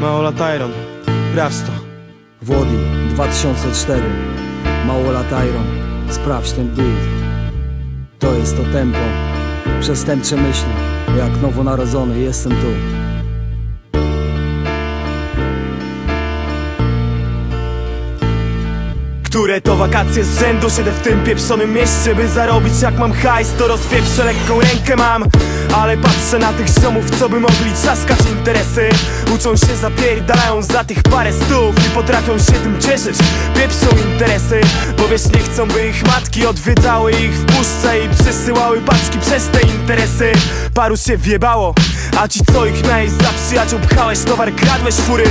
Maola Tyron, Brawsto. Włodi 2004 Małola Tyron Sprawdź ten beat To jest to tempo. Przestępcze myśli. Jak nowonarodzony jestem tu Które to wakacje z rzędu Siedzę w tym pieprzonym mieście By zarobić jak mam hajs To rozpieprzę lekką rękę mam. Ale patrzę na tych ziomów Co by mogli trzaskać interesy. Uczą się zapierdalają za tych parę stów I potrafią się tym cieszyć Pieprzą interesy. Bo wiesz nie chcą by ich matki Odwiedzały ich w puszce I przesyłały paczki przez te interesy. Paru się wjebało a ci co ich miałeś za przyjaciół Pchałeś towar, kradłeś fury.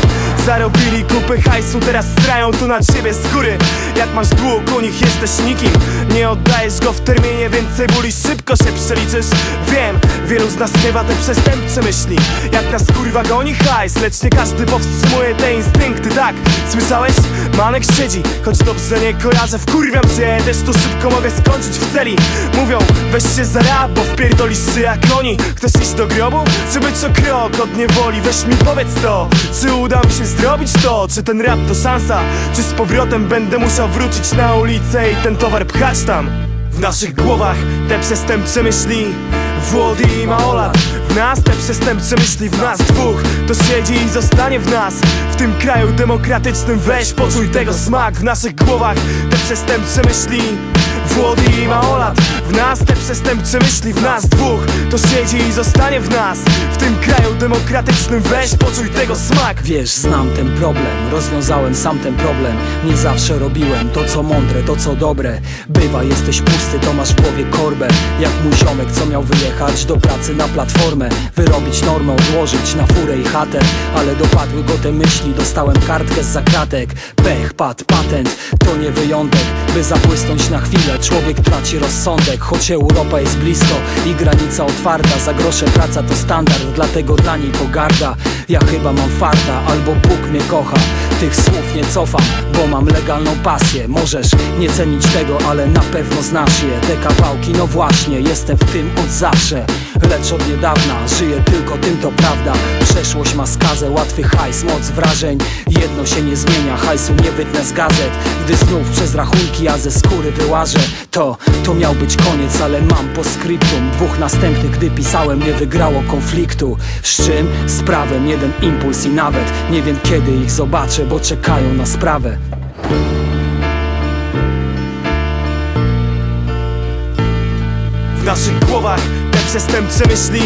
Zarobili kupy hajsu, teraz strają tu na ciebie skóry. Jak masz dług, u nich jesteś nikim. Nie oddajesz go w terminie, więc cebuli szybko się przeliczysz. Wiem, wielu z nas miewa te przestępcze myśli. Jak nas kurwa goni hajs Lecz nie każdy powstrzymuje te instynkty, tak? Słyszałeś? Manek siedzi, choć dobrze nie kojarzę. Wkurwiam się, też tu szybko mogę skończyć w celi. Mówią, weź się za rap, bo wpierdolisz się jak oni. Chcesz iść do grobu? Czy być o krok od niewoli? Weź mi powiedz to Czy uda mi się zrobić to? Czy ten rap to szansa? Czy z powrotem będę musiał wrócić na ulicę i ten towar pchać tam? W naszych głowach te przestępcze myśli Włody i Maola W nas te przestępcze myśli, w nas. Dwóch To siedzi i zostanie w nas. W tym kraju demokratycznym weź poczuj tego smak. W naszych głowach te przestępcze myśli. Włody i Maolat. W nas te przestępcze myśli, w nas. Dwóch To siedzi i zostanie w nas. W tym kraju demokratycznym weź poczuj tego smak. Wiesz, znam ten problem, rozwiązałem sam ten problem. Nie zawsze robiłem to co mądre, to co dobre. Bywa, jesteś pusty, to masz w głowie korbę. Jak mój ziomek, co miał wyjechać do pracy na platformę Wyrobić normę, odłożyć na furę i chatę. Ale dopadły go te myśli, dostałem kartkę z zakratek Pech, pad, patent, to nie wyjątek. By zabłysnąć na chwilę, człowiek traci rozsądek. Choć Europa jest blisko i granica otwarta Za grosze praca to standard, dlatego dla niej pogarda. Ja chyba mam farta, albo Bóg mnie kocha. Tych słów nie cofam, bo mam legalną pasję. Możesz nie cenić tego, ale na pewno znasz je. Te kawałki, no właśnie, jestem w tym od zawsze Lecz od niedawna. Żyję tylko tym, to prawda. Przeszłość ma skazę, łatwy hajs, moc wrażeń. Jedno się nie zmienia, hajsu nie wytnę z gazet. Gdy znów przez rachunki ja ze skóry wyłażę. To, to miał być koniec, ale mam po skryptum. Dwóch następnych, gdy pisałem, nie wygrało konfliktu. Z czym? Z prawem, jeden impuls i nawet. Nie wiem kiedy ich zobaczę, bo czekają na sprawę. W naszych głowach przestępcze myśli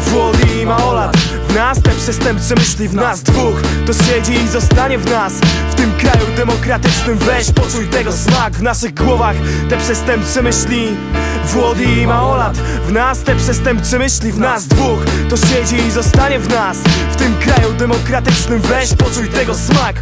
Włody i Maolat. W nas te przestępcze myśli, w nas dwóch. To siedzi i zostanie w nas. W tym kraju demokratycznym weź poczuj tego smak. W naszych głowach te przestępcze myśli Włody i Maolat. W nas te przestępcze myśli, w nas dwóch. To siedzi i zostanie w nas. W tym kraju demokratycznym weź poczuj tego smak